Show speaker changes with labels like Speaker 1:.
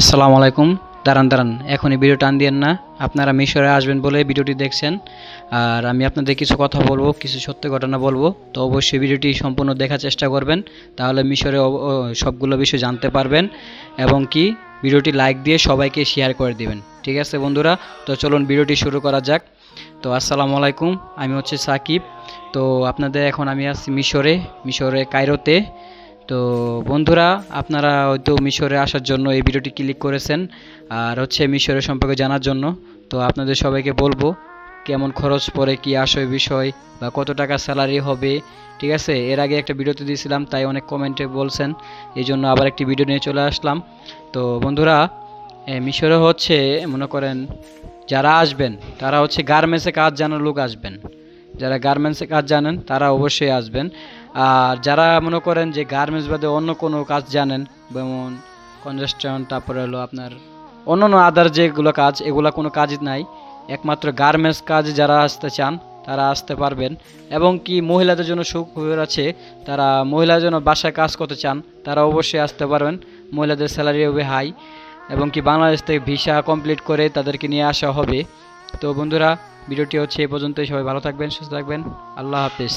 Speaker 1: আসসালামু আলাইকুম। দাঁড়ান দাঁড়ান, এখনই ভিডিও টান দিয়েন না। আপনারা মিশরে আসবেন বলে ভিডিওটি দেখছেন। আর আমি আপনাদের কিছু কথা বলব, কিছু সত্য ঘটনা বলব। তো অবশ্যই ভিডিওটি সম্পূর্ণ দেখার চেষ্টা করবেন, তাহলে মিশরে সবগুলো বিষয় জানতে পারবেন এবং কি ভিডিওটি লাইক দিয়ে সবাইকে শেয়ার করে দিবেন। ঠিক আছে বন্ধুরা? তো চলুন ভিডিওটি শুরু করা যাক। তো আসসালামু আলাইকুম, আমি হচ্ছে সাকিব। তো আপনাদের এখন আমি আছি মিশরে মিশরে কায়রোতে। তো বন্ধুরা, আপনারা হয়তো মিশরে আসার জন্য এই ভিডিওটি ক্লিক করেছেন, আর হচ্ছে মিশরের সম্পর্কে জানার জন্য। তো আপনাদের সবাইকে বলব, কেমন খরচ পড়ে, কি আসয় বিষয়, বা কত টাকা স্যালারি হবে, ঠিক আছে? এর আগে একটা ভিডিওতে দিয়েছিলাম, তাই অনেক কমেন্টে বলছেন, এই জন্য আবার একটি ভিডিও নিয়ে চলে আসলাম। তো বন্ধুরা মিশরে হচ্ছে, মনে করেন, যারা আসবেন, তারা হচ্ছে গার্মেন্টসে কাজ জানার লোক আসবেন। যারা গার্মেন্টসে কাজ জানেন, তারা অবশ্যই আসবেন। আর যারা মনে করেন যে গার্মেন্টস বাদে অন্য কোনো কাজ জানেন, যেমন কনজাস্টন তারপরে হলো আপনার অন্য অন্য আদার যেগুলো কাজ, এগুলো কোনো কাজই নাই। একমাত্র গার্মেন্টস কাজ যারা আসতে চান, তারা আসতে পারবেন। এবং কি মহিলাদের জন্য সুখবর আছে, তারা মহিলাদের জন্য বাসায় কাজ করতে চান, তারা অবশ্যই আসতে পারবেন। মহিলাদের স্যালারি হবে হাই এবং কি বাংলাদেশ থেকে ভিসা কমপ্লিট করে তাদেরকে নিয়ে আসা হবে। তো বন্ধুরা ভিডিওটি হচ্ছে এ পর্যন্তই। সবাই ভালো থাকবেন সুস্থ থাকবেন। আল্লাহ হাফিজ।